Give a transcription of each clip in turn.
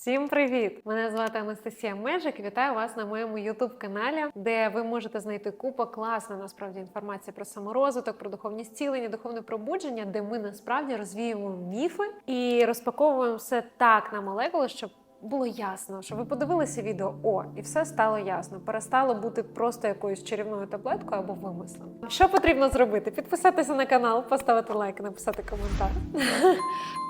Всім привіт! Мене звати Анастасія Межик. Вітаю вас на моєму youtube каналі, де ви можете знайти купу класної насправді інформації про саморозвиток, про духовні зцілення, духовне пробудження, де ми насправді розвіємо міфи і розпаковуємо все так на молекули, щоб було ясно, що ви подивилися відео, о, і все стало ясно. Перестало бути просто якоюсь чарівною таблеткою або вимислом. Що потрібно зробити? Підписатися на канал, поставити лайк, написати коментар.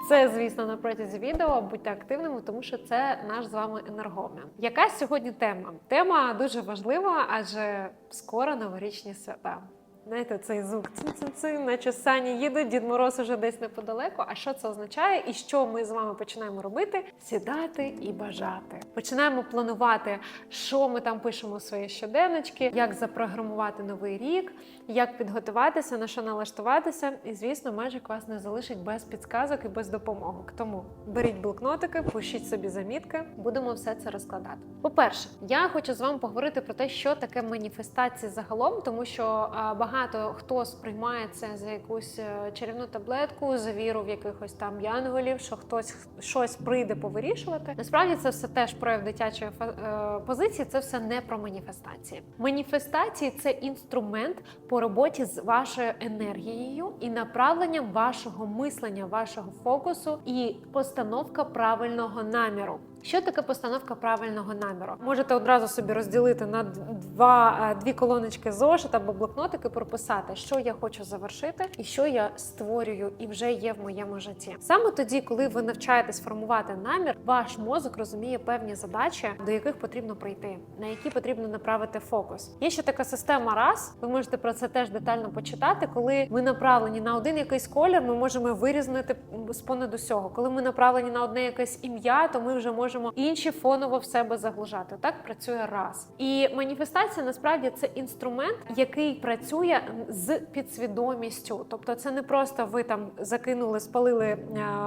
Це, звісно, на протязі відео. Будьте активними, тому що це наш з вами енергообмін. Яка сьогодні тема? Тема дуже важлива, адже скоро новорічні свята. Знаєте, цей звук цин-цин-цин, наче сані їдуть, Дід Мороз уже десь неподалеку. А що це означає? І що ми з вами починаємо робити? Сідати і бажати. Починаємо планувати, що ми там пишемо у свої щоденнички, як запрограмувати новий рік, як підготуватися, на що налаштуватися. І звісно, Magic вас не залишить без підсказок і без допомоги. Тому беріть блокнотики, пишіть собі замітки, будемо все це розкладати. По-перше, я хочу з вами поговорити про те, що таке маніфестація загалом, тому що а, багато хто сприймає це за якусь е, чарівну таблетку, за віру в якихось там янголів, що хтось щось прийде повирішувати. Насправді це все теж прояв дитячої е, позиції. Це все не про маніфестації. Маніфестації це інструмент по роботі з вашою енергією і направленням вашого мислення, вашого фокусу і постановка правильного наміру. Що таке постановка правильного наміру? Можете одразу собі розділити на два е, дві колоночки зошит або блокнотики, прописати, що я хочу завершити, і що я створюю, і вже є в моєму житті. Саме тоді, коли ви навчаєтесь формувати намір, ваш мозок розуміє певні задачі, до яких потрібно прийти, на які потрібно направити фокус. Є ще така система раз. Ви можете про це теж детально почитати. Коли ми направлені на один якийсь колір, ми можемо вирізнити з понад усього. Коли ми направлені на одне якесь ім'я, то ми вже можемо інші фоново в себе заглушати. Так працює раз. І маніфестація насправді це інструмент, який працює з підсвідомістю. Тобто, це не просто ви там закинули, спалили е,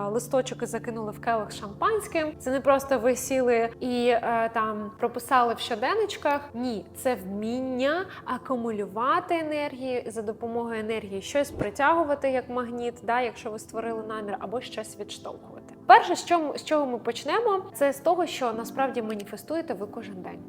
листочок і закинули в келих шампанським. Це не просто ви сіли і е, там прописали в щоденничках. Ні, це вміння акумулювати енергію за допомогою енергії, щось притягувати як магніт, да, якщо ви створили намір, або щось відштовхувати. Перше, з чого ми почнемо, це з того, що насправді маніфестуєте ви кожен день.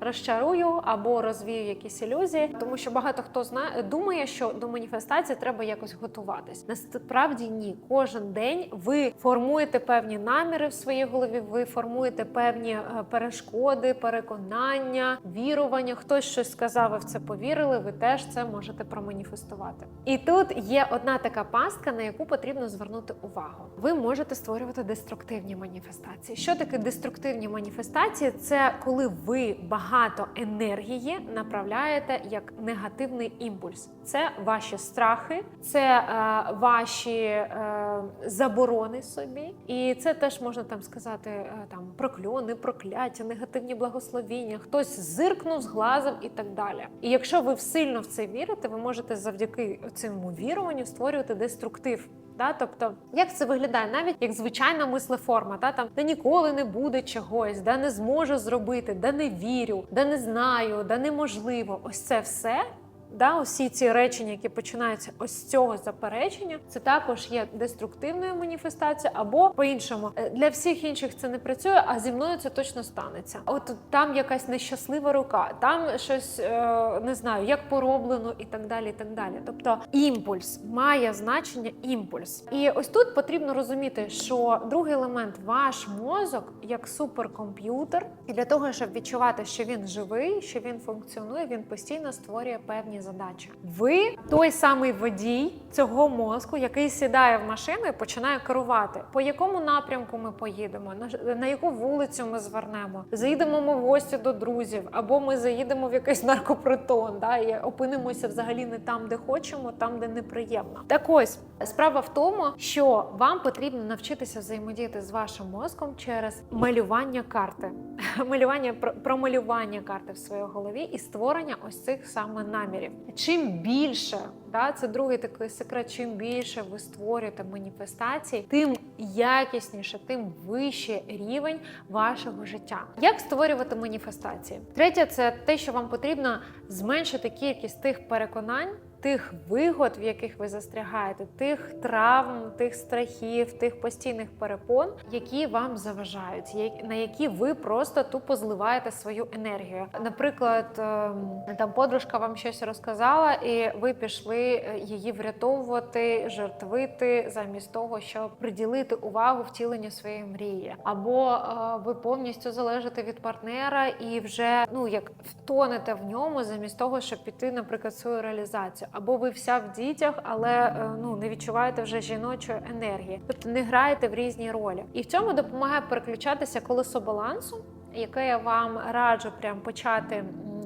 Розчарую або розвію якісь ілюзії, тому що багато хто знає, думає, що до маніфестації треба якось готуватись. Насправді ні, кожен день ви формуєте певні наміри в своїй голові. Ви формуєте певні е, перешкоди, переконання, вірування. Хтось щось сказав, ви в це повірили. Ви теж це можете проманіфестувати. І тут є одна така пастка, на яку потрібно звернути увагу. Ви можете створювати деструктивні маніфестації. Що таке деструктивні маніфестації? Це коли ви багато енергії направляєте як негативний імпульс. Це ваші страхи, це е, ваші е, заборони собі, і це теж можна там сказати е, там прокльони, прокляття, негативні благословіння. Хтось зиркнув, зглазив і так далі. І якщо ви сильно в це вірите, ви можете завдяки цьому віруванню створювати деструктив. Да, тобто, як це виглядає, навіть як звичайна мислеформа, та там де ніколи не буде чогось, де не зможу зробити, де не вірю, де не знаю, де неможливо. Ось це все. Да, усі ці речення, які починаються ось з цього заперечення, це також є деструктивною маніфестацією, або по-іншому Е, для всіх інших це не працює, а зі мною це точно станеться. От там якась нещаслива рука, там щось е, не знаю, як пороблено, і так далі. і так далі. Тобто імпульс має значення імпульс. І ось тут потрібно розуміти, що другий елемент ваш мозок як суперкомп'ютер, і для того, щоб відчувати, що він живий, що він функціонує, він постійно створює певні задачі. Ви той самий водій цього мозку, який сідає в машину і починає керувати. По якому напрямку ми поїдемо, на, яку вулицю ми звернемо, заїдемо ми в гості до друзів, або ми заїдемо в якийсь наркопритон, да, і опинимося взагалі не там, де хочемо, там, де неприємно. Так ось справа в тому, що вам потрібно навчитися взаємодіяти з вашим мозком через малювання карти, малювання про- промалювання карти в своїй голові і створення ось цих саме намірів. Чим більше, да, це другий такий секрет, чим більше ви створюєте маніфестацій, тим якісніше, тим вищий рівень вашого життя. Як створювати маніфестації? Третє, це те, що вам потрібно зменшити кількість тих переконань. Тих вигод, в яких ви застрягаєте, тих травм, тих страхів, тих постійних перепон, які вам заважають, на які ви просто тупо зливаєте свою енергію. Наприклад, ем, там подружка вам щось розказала, і ви пішли е, її врятовувати, жертвити замість того, щоб приділити увагу втіленню своєї мрії, або е, ви повністю залежите від партнера і вже ну як втонете в ньому, замість того, щоб піти, наприклад, свою реалізацію, або ви вся в дітях, але е, ну не відчуваєте вже жіночої енергії, тобто не граєте в різні ролі. І в цьому допомагає переключатися колесо балансу, яке я вам раджу прям почати.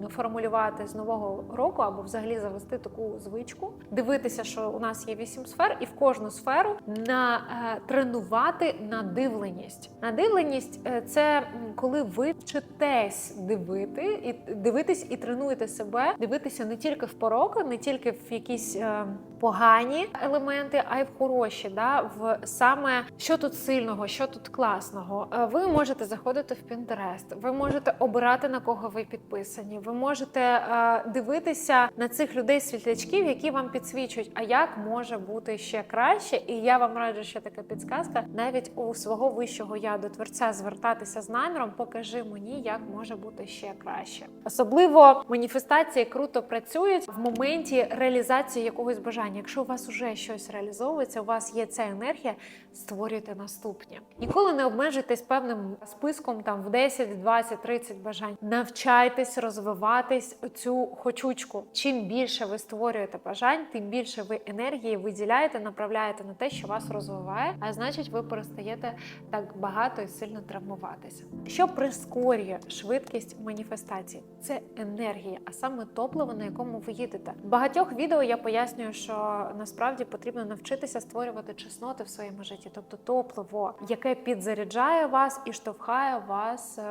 Формулювати з нового року або взагалі завести таку звичку, дивитися, що у нас є вісім сфер, і в кожну сферу на е, тренувати надивленість. Надивленість е, це коли ви вчитесь дивити і дивитись і тренуєте себе, дивитися не тільки в пороки, не тільки в якісь е, погані елементи, а й в хороші. Да? В саме що тут сильного, що тут класного. Е, Ви можете заходити в Pinterest, ви можете обирати на кого ви підписані. Ви можете е, дивитися на цих людей світлячків, які вам підсвічують, а як може бути ще краще. І я вам раджу ще така підсказка, навіть у свого вищого я до творця звертатися з наміром, покажи мені, як може бути ще краще. Особливо маніфестації круто працюють в моменті реалізації якогось бажання. Якщо у вас уже щось реалізовується, у вас є ця енергія, створюйте наступні. Ніколи не обмежуйтесь певним списком там в 10, 20, 30 бажань. Навчайтесь розвиватись цю хочучку. Чим більше ви створюєте бажань, тим більше ви енергії виділяєте, направляєте на те, що вас розвиває, а значить, ви перестаєте так багато і сильно травмуватися. Що прискорює швидкість маніфестації? Це енергія, а саме топливо, на якому ви їдете. В багатьох відео я пояснюю, що насправді потрібно навчитися створювати чесноти в своєму житті, тобто топливо, яке підзаряджає вас і штовхає вас е,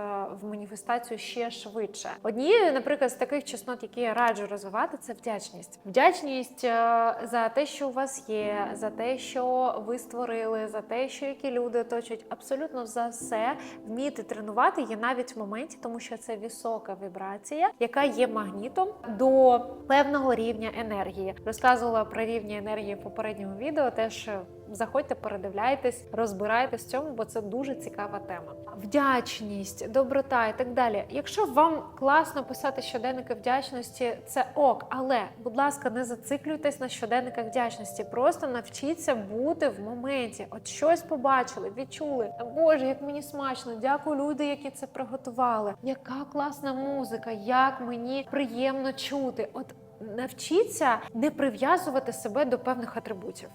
в маніфестацію ще швидше. Однією, наприклад, з таких чеснот, які я раджу розвивати, це вдячність. Вдячність е, за те, що у вас є, за те, що ви створили, за те, що які люди оточують, абсолютно за все вміти тренувати є навіть в моменті, тому що це висока вібрація, яка є магнітом до певного рівня енергії. Розказувала про рівні енергії в попередньому відео. Теж е, заходьте, передивляйтесь, розбирайтесь в цьому, бо це дуже цікава тема. Вдячність, доброта і так далі. Якщо вам класно писати щоденники вдячності, це ок, але, будь ласка, не зациклюйтесь на щоденниках вдячності. Просто навчіться бути в моменті. От щось побачили, відчули. Боже, як мені смачно! Дякую, люди, які це приготували. Яка класна музика, як мені приємно чути. От навчіться не прив'язувати себе до певних атрибутів.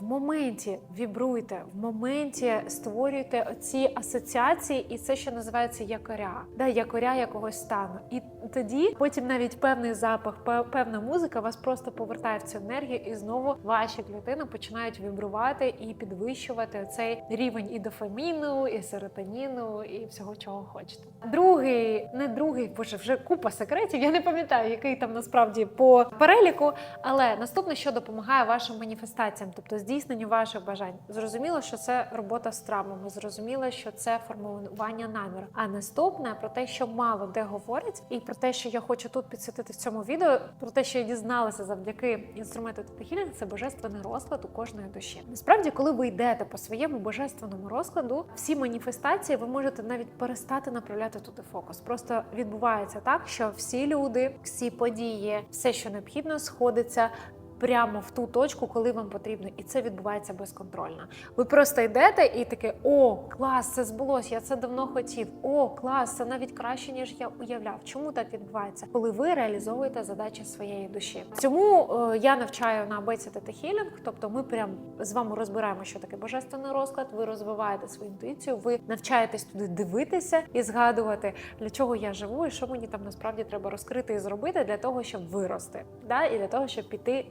В моменті вібруйте, в моменті створюйте ці асоціації, і це що називається якоря, да, якоря якогось стану. І тоді потім навіть певний запах, певна музика вас просто повертає в цю енергію, і знову ваші клітини починають вібрувати і підвищувати цей рівень і дофаміну, і серотоніну, і всього, чого хочете. Другий, не другий, боже, вже купа секретів. Я не пам'ятаю, який там насправді по переліку. Але наступне, що допомагає вашим маніфестаціям, тобто здійсненню ваших бажань. Зрозуміло, що це робота з травмами, зрозуміло, що це формування наміру. А наступне про те, що мало де говорять, і про те, що я хочу тут підсвітити в цьому відео, про те, що я дізналася завдяки інструменту Тетахілінг, це божественний розклад у кожної душі. Насправді, коли ви йдете по своєму божественному розкладу, всі маніфестації ви можете навіть перестати направляти туди фокус. Просто відбувається так, що всі люди, всі події, все, що необхідно, сходиться прямо в ту точку, коли вам потрібно, і це відбувається безконтрольно. Ви просто йдете і таке: о, клас, це збулось, я це давно хотів. О, клас, це навіть краще, ніж я уявляв. Чому так відбувається? Коли ви реалізовуєте задачі своєї душі. Цьому е, я навчаю на Беці Тета Хілінг, тобто ми прям з вами розбираємо, що таке божественний розклад. Ви розвиваєте свою інтуїцію, ви навчаєтесь туди дивитися і згадувати, для чого я живу, і що мені там насправді треба розкрити і зробити для того, щоб вирости, да? і для того, щоб піти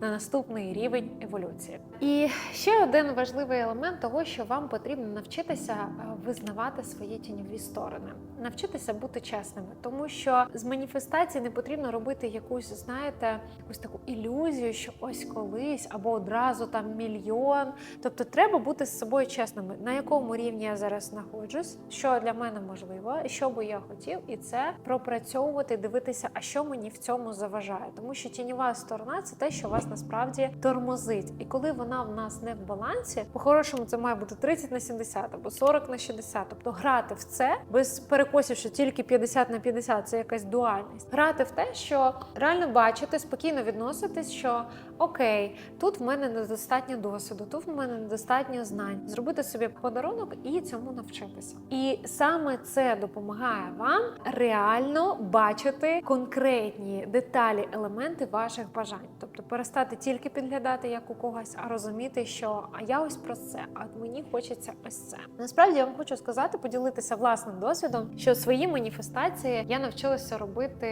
на наступний рівень еволюції. І ще один важливий елемент того, що вам потрібно навчитися е, визнавати свої тіньові сторони, навчитися бути чесними, тому що з маніфестації не потрібно робити якусь, знаєте, якусь таку ілюзію, що ось колись або одразу там мільйон. Тобто, треба бути з собою чесними, на якому рівні я зараз знаходжусь, що для мене можливо, що би я хотів, і це пропрацьовувати, дивитися, а що мені в цьому заважає, тому що тіньова сторона це те, що вас насправді тормозить. І коли вона в нас не в балансі, по-хорошому це має бути 30 на 70 або 40 на 60. Тобто грати в це без перекосів, що тільки 50 на 50 – це якась дуальність. Грати в те, що реально бачити, спокійно відноситись, що окей, тут в мене недостатньо досвіду, тут в мене недостатньо знань. Зробити собі подарунок і цьому навчитися. І саме це допомагає вам реально бачити конкретні деталі, елементи ваших бажань. Тобто перестати тільки підглядати як у когось, а розуміти, що а я ось про це, а мені хочеться ось це. Насправді я вам хочу сказати, поділитися власним досвідом, що свої маніфестації я навчилася робити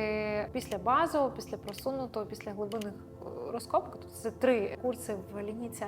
після базового, після просунутого, після глибинних розкопок. Тобто це три курси в лінійці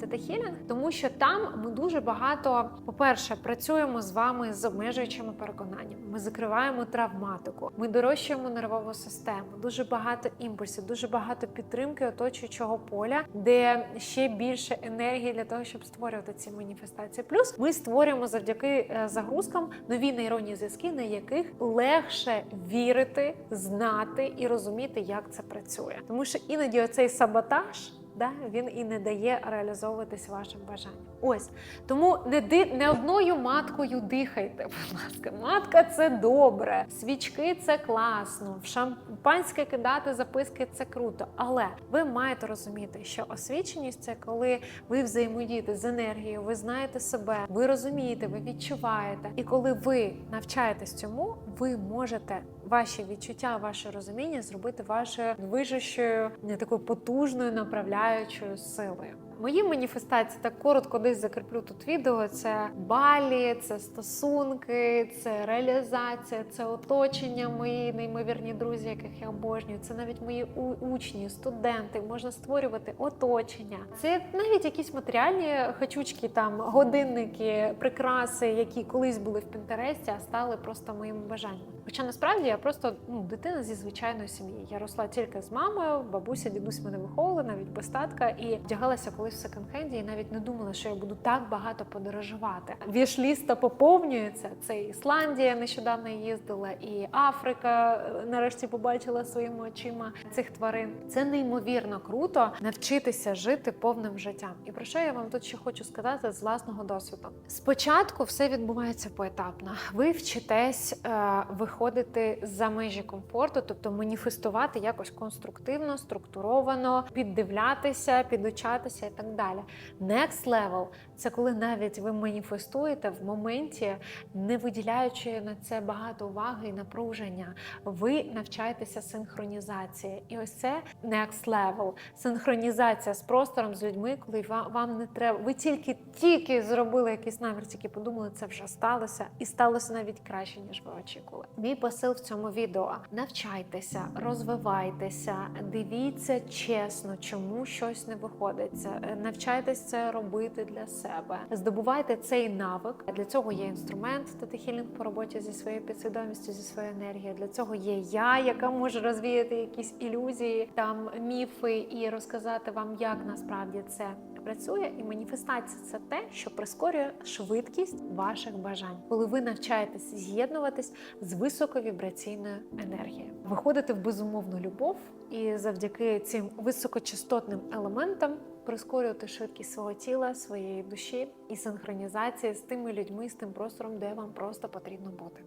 Тета Хілінг, тому що там ми дуже багато, по-перше, працюємо з вами з обмежуючими переконаннями. Ми закриваємо травматику, ми дорощуємо нервову систему. Дуже багато імпульсів, дуже багато підтримки оточуючого поля, де ще більше енергії для того, щоб створювати ці маніфестації. Плюс ми створюємо завдяки е, загрузкам нові нейронні зв'язки, на яких легше вірити, знати і розуміти, як це працює, тому що іноді оцей саботаж. Да, він і не дає реалізовуватись вашим бажанням. Ось тому не ди не одною маткою дихайте. Будь ласка, матка це добре, свічки це класно, в шампанське кидати записки це круто. Але ви маєте розуміти, що освіченість це коли ви взаємодієте з енергією, ви знаєте себе, ви розумієте, ви відчуваєте. І коли ви навчаєтесь цьому, ви можете ваші відчуття, ваше розуміння зробити вашою вижущою, не такою потужною направляючою силою. Мої маніфестації так коротко десь закріплю тут відео. Це балі, це стосунки, це реалізація, це оточення, мої неймовірні друзі, яких я обожнюю. Це навіть мої учні, студенти. Можна створювати оточення. Це навіть якісь матеріальні хачучки, там годинники, прикраси, які колись були в Пінтересті, а стали просто моїм бажанням. Хоча насправді я просто ну, дитина зі звичайної сім'ї. Я росла тільки з мамою, бабуся, дідусь мене виховували, навіть без татка, і вдягалася колись в секонд-хенді, і навіть не думала, що я буду так багато подорожувати. Вішліста поповнюється. Це Ісландія нещодавно їздила, і Африка е, нарешті побачила своїми очима цих тварин. Це неймовірно круто навчитися жити повним життям. І про що я вам тут ще хочу сказати з власного досвіду? Спочатку все відбувається поетапно. Ви вчитесь е, виходити за межі комфорту, тобто маніфестувати якось конструктивно, структуровано, піддивлятися, підучатися так далі. Next level – це коли навіть ви маніфестуєте в моменті, не виділяючи на це багато уваги і напруження. Ви навчаєтеся синхронізації. І ось це next level – синхронізація з простором, з людьми, коли вам не треба. Ви тільки тільки зробили якийсь намір, тільки подумали, це вже сталося, і сталося навіть краще, ніж ви очікували. Мій посил в цьому відео: навчайтеся, розвивайтеся, дивіться чесно, чому щось не виходить. Е, Навчайтесь це робити для себе. Здобувайте цей навик. Для цього є інструмент Тетихілінг по роботі зі своєю підсвідомістю, зі своєю енергією. Для цього є я, яка може розвіяти якісь ілюзії, там міфи і розказати вам, як насправді це працює. І маніфестація це те, що прискорює швидкість ваших бажань, коли ви навчаєтесь з'єднуватись з високовібраційною енергією, виходити в безумовну любов і завдяки цим високочастотним елементам прискорювати швидкість свого тіла, своєї душі і синхронізації з тими людьми, з тим простором, де вам просто потрібно бути.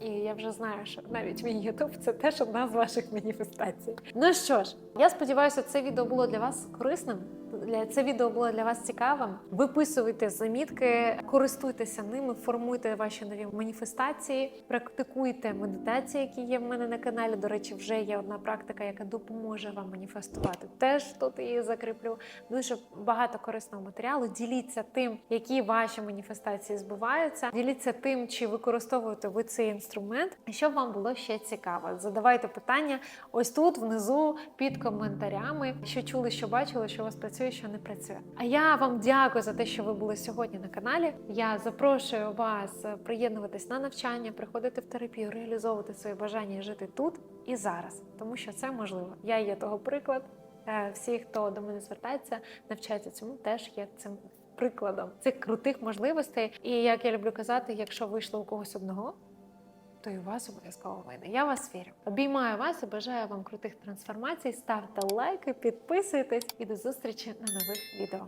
І я вже знаю, що навіть мій Ютуб це теж одна з ваших маніфестацій. Ну що ж, я сподіваюся, це відео було для вас корисним. Для це відео було для вас цікавим. Виписуйте замітки, користуйтеся ними, формуйте ваші нові маніфестації, практикуйте медитації, які є в мене на каналі. До речі, вже є одна практика, яка допоможе вам маніфестувати. Теж тут її закріплю. Дуже багато корисного матеріалу. Діліться тим, які ваші маніфестації збуваються. Діліться тим, чи використовуєте ви цей інструмент. Щоб вам було ще цікаво, задавайте питання ось тут, внизу, під коментарями, що чули, що бачили, що вас працює, що не працює. А я вам дякую за те, що ви були сьогодні на каналі. Я запрошую вас приєднуватись на навчання, приходити в терапію, реалізовувати свої бажання жити тут і зараз, тому що це можливо. Я є того приклад. Е, Всі, хто до мене звертається, навчається цьому, теж є цим прикладом цих крутих можливостей. І як я люблю казати, якщо вийшло у когось одного, то і у вас обов'язково вийде. Я вас вірю. Обіймаю вас і бажаю вам крутих трансформацій. Ставте лайки, підписуйтесь і до зустрічі на нових відео.